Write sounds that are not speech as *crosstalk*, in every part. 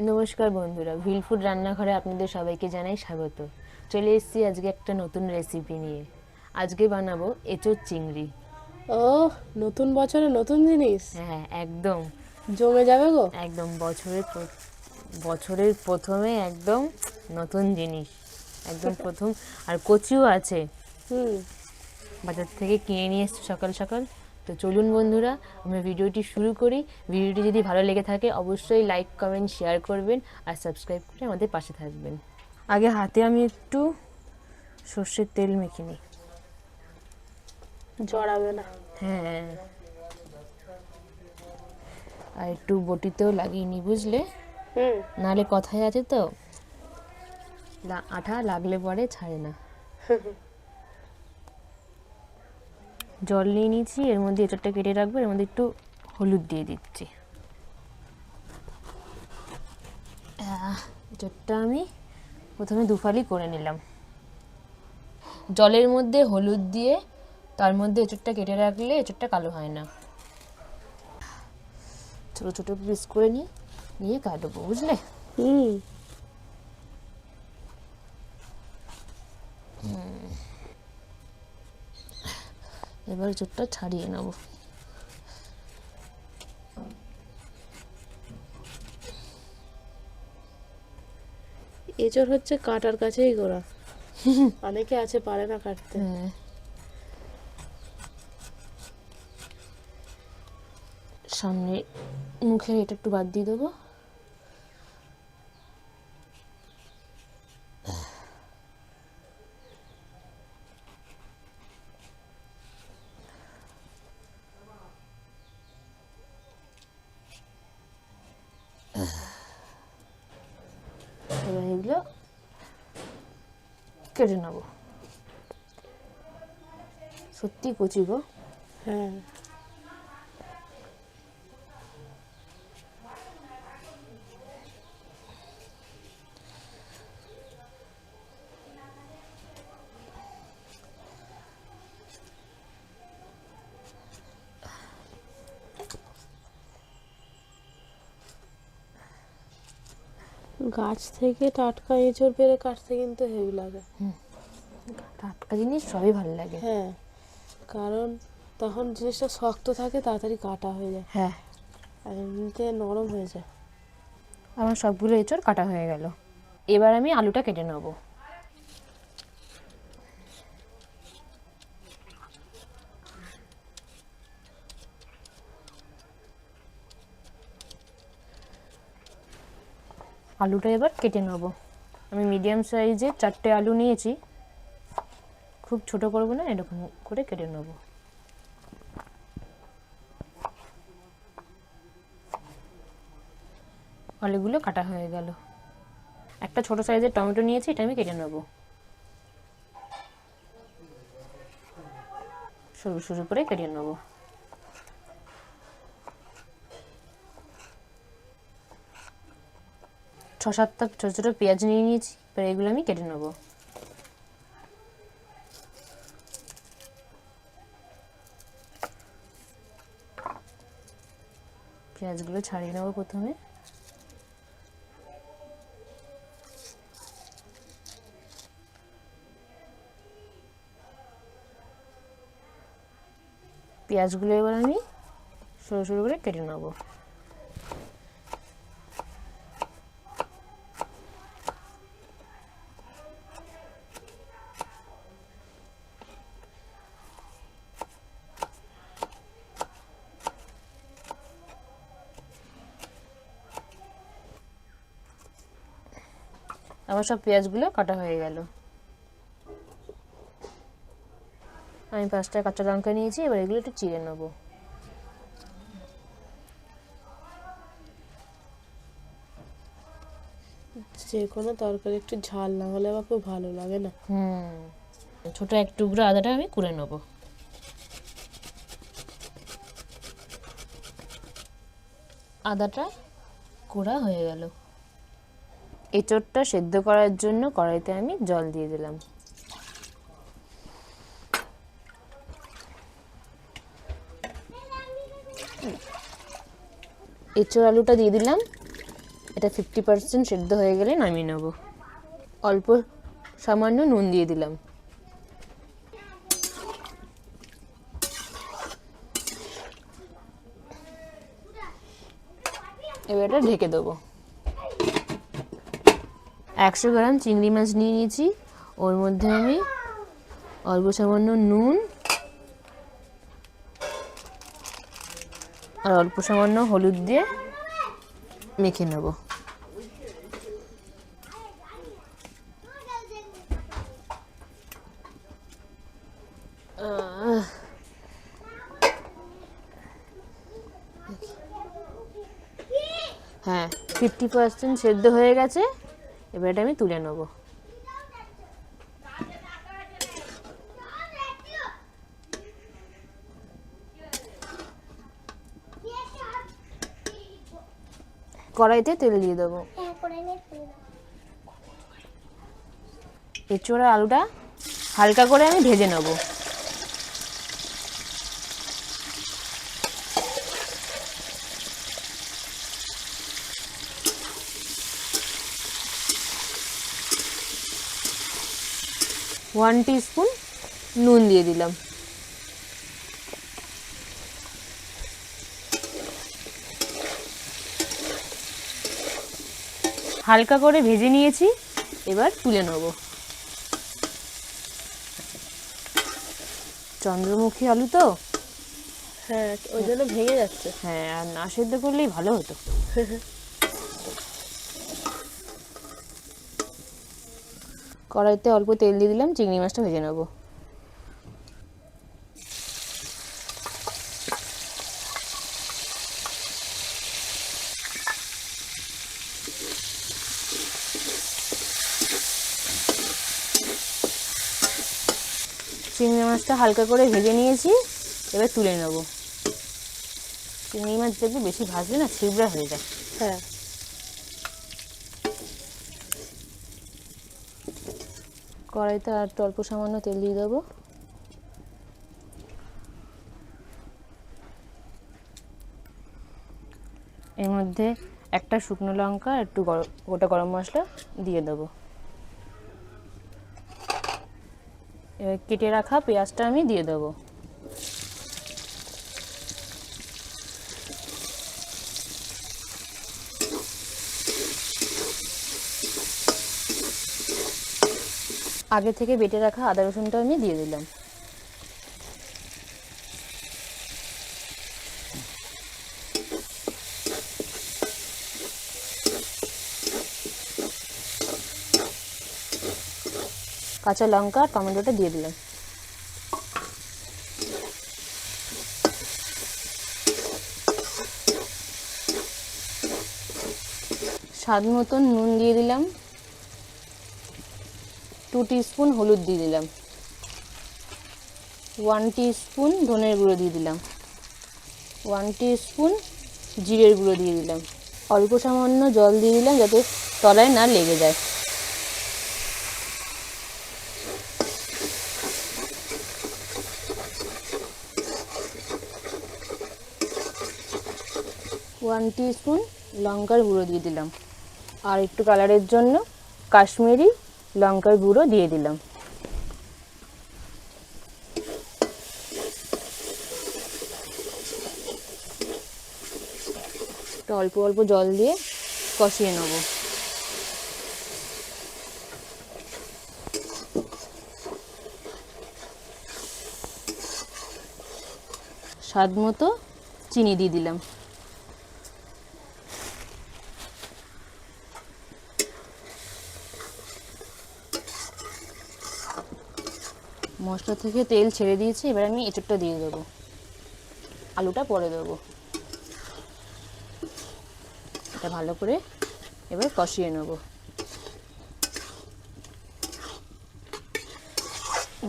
নমস্কার বন্ধুরা ভিলফুড রান্নাঘরে আপনাদের সবাইকে জানাই স্বাগত। চলে এসেছি আজকে একটা নতুন রেসিপি নিয়ে। আজকে বানাবো এঁচোর চিংড়ি। ও নতুন বছরে নতুন জিনিস? হ্যাঁ একদম। জমে যাবে গো। একদম বছরের বছরের প্রথমে একদম নতুন জিনিস। একদম প্রথম। আর কচিও আছে। হুম। বাজার থেকে কিনে নিয়ে এসছি সকাল সকাল? তো চলুন বন্ধুরা আমরা ভিডিওটি শুরু করি। ভিডিওটি যদি ভালো লেগে থাকে অবশ্যই লাইক কমেন্ট শেয়ার করবেন আর সাবস্ক্রাইব করে আমাদের পাশে থাকবেন। আগে হাতে আমি একটু সর্ষের তেল মেখে নিই। জড়াবে না। হ্যাঁ। আর একটু বটিতেও লাগিয়ে নি বুঝলে? নাহলে কথায় আছে তো? আঠা লাগলে পরে ছাড়ে না। জল নিয়ে নিয়েছি, এর মধ্যে এঁচড়টা কেটে রাখব, এর মধ্যে একটু হলুদ দিয়ে দিচ্ছি। এঁচড়টা আমি প্রথমে দুফালি করে নিলাম। জলের মধ্যে হলুদ দিয়ে তার মধ্যে এঁচড়টা কেটে রাখলে এঁচড়টা কালো হয় না। ছোটো ছোটো পিস করে নিই নিয়ে কাটবো, বুঝলে? হুম। এবার চোটটা ছাড়িয়ে নেব। এচর হচ্ছে কাটার কাছেই গোড়া। অনেকে আছে পারে না কাটতে। হ্যাঁ। সামনে মুখের এটা একটু বাদ দিয়ে দেবো এবার এগুলো কেটে নেব। সত্যি কচি গো। হ্যাঁ। গাছ থেকে টাটকা এঁচড় পেরে কাটতে কিন্তু হেভি লাগে। টাটকা জিনিস সবই ভালো লাগে। হ্যাঁ কারণ তখন জিনিসটা শক্ত থাকে তাড়াতাড়ি কাটা হয়ে যায়। হ্যাঁ। আর এমনিতে নরম হয়ে যায়। আমার সবগুলো এঁচড় কাটা হয়ে গেল। এবার আমি আলুটা কেটে নেব। আলুটা এবার কেটে নেব। আমি মিডিয়াম সাইজের চারটে আলু নিয়েছি। খুব ছোট করব না, এরকম করে কেটে নেব। আলুগুলো কাটা হয়ে গেল। একটা ছোট সাইজের টমেটো নিয়েছি, এটা আমি কেটে নেব। সরু সরু করে কেটে নেব। ছ সাতটা ছোটো ছোটো পেঁয়াজ নিয়ে নিয়েছি, এবার এগুলো আমি কেটে নেব। পেঁয়াজগুলো ছাড়িয়ে নেব প্রথমে। পেঁয়াজগুলো এবার আমি সরু সরু করে কেটে নেব। আমার সব পেঁয়াজগুলো কাটা হয়ে গেল। আমি পাঁচটা কাঁচা লঙ্কা নিয়েছি এবার এগুলো একটু চিড়ে নেব। যে কোনো তরকারি একটু ঝাল না হলে আবার খুব ভালো লাগে না। হুম। ছোট এক টুকরো আদাটা আমি কুড়ে নেব। আদাটা কোড়া হয়ে গেল। এঁচড়টা সেদ্ধ করার জন্য কড়াইতে আমি জল দিয়ে দিলাম। এঁচড় আলুটা দিয়ে দিলাম। এটা ফিফটি পার্সেন্ট সেদ্ধ হয়ে গেলে নামিয়ে নেব। অল্প সামান্য নুন দিয়ে দিলাম। এবার এটা ঢেকে দেবো। একশো গ্রাম চিংড়ি মাছ নিয়ে নিয়েছি। ওর মধ্যে আমি অল্প সামান্য নুন আর অল্প সামান্য হলুদ দিয়ে মেখে নেব। হ্যাঁ ফিফটি পার্সেন্ট সেদ্ধ হয়ে গেছে। এবার এটা আমি তুলে নেব। কড়াইতে তেল দিয়ে দেবো। এঁচোড়া আলুটা হালকা করে আমি ভেজে নেব। ওয়ান স্পুন নুন দিয়ে দিলাম। হালকা করে ভেজে নিয়েছি এবার তুলে নেব। চন্দ্রমুখী আলু তো? হ্যাঁ ওই জন্য ভেঙে যাচ্ছে। হ্যাঁ আর না সেদ্ধ করলেই ভালো হতো। *laughs* কড়াইতে অল্প তেল দিয়ে দিলাম, চিংড়ি মাছটা ভেজে নেব। চিংড়ি মাছটা হালকা করে ভেজে নিয়েছি, এবার তুলে নেব। চিংড়ি মাছ দেখবে বেশি ভাজবে না ছিবড়া হয়ে যায়। হ্যাঁ। কড়াইতে আর অল্প সামান্য তেল দিয়ে দেবো। এর মধ্যে একটা শুকনো লঙ্কা, একটু গোটা গরম মশলা দিয়ে দেবো। এবার কেটে রাখা পেঁয়াজটা আমি দিয়ে দেবো। আগে থেকে বেটে রাখা আদা রসুনটা আমি দিয়ে দিলাম। কাঁচা লঙ্কা আর টমেটোটা দিয়ে দিলাম। স্বাদ মতন নুন দিয়ে দিলাম। টু স্পুন হলুদ দিয়ে দিলাম। ওয়ান স্পুন ধনের গুঁড়ো দিয়ে দিলাম। ওয়ান স্পুন জিরের গুঁড়ো দিয়ে দিলাম। অল্প সামান্য জল দিয়ে দিলাম যাতে তলায় না লেগে যায়। ওয়ান স্পুন লঙ্কার গুঁড়ো দিয়ে দিলাম। আর একটু কালারের জন্য কাশ্মীরি লঙ্কার গুঁড়ো দিয়ে দিলাম। অল্প অল্প জল দিয়ে কষিয়ে নেব। স্বাদ মতো চিনি দিয়ে দিলাম। মশলা থেকে তেল ছেড়ে দিয়েছি এবার আমি এঁচড়টা দিয়ে দেবো। আলুটা পরে দেবো। এটা ভালো করে এবার কষিয়ে নেব।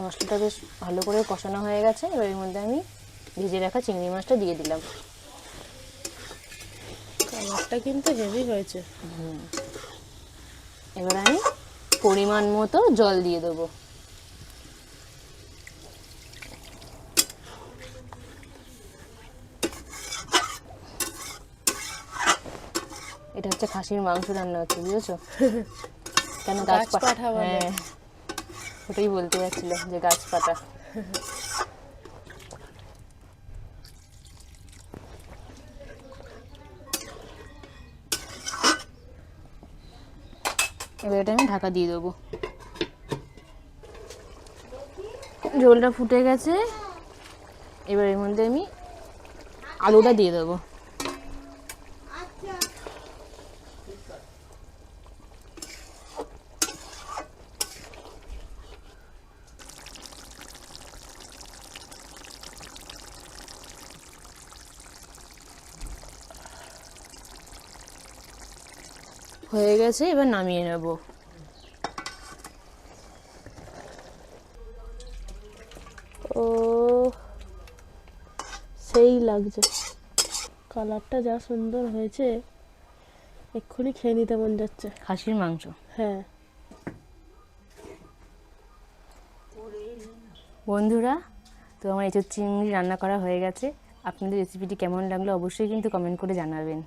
মশলাটা বেশ ভালো করে কষানো হয়ে গেছে এবার এর মধ্যে আমি ভেজে রাখা চিংড়ি মাছটা দিয়ে দিলাম। কালারটা কিন্তু হেভি হয়েছে। হুম। এবার আমি পরিমাণ মতো জল দিয়ে দেবো। হচ্ছে খাসির মাংস রান্না হচ্ছে বুঝেছ? *laughs* কেন গাছ পাঠা হ্যাঁ। ওটাই বলতে যাচ্ছিল যে গাছ পাটা। এবার এটা আমি ঢাকা দিয়ে দেবো। ঝোলটা ফুটে গেছে। এবার এর মধ্যে আমি আলুটা দিয়ে দেবো। হয়ে গেছে এবার নামিয়ে নেব। ও সেই লাগছে। কালারটা যা সুন্দর হয়েছে এক্ষুনি খেয়ে নিতে মন যাচ্ছে। খাসির মাংস? হ্যাঁ। বন্ধুরা তো আমার এঁচোর চিংড়ি রান্না করা হয়ে গেছে। আপনাদের রেসিপিটি কেমন লাগল অবশ্যই কিন্তু কমেন্ট করে জানাবেন।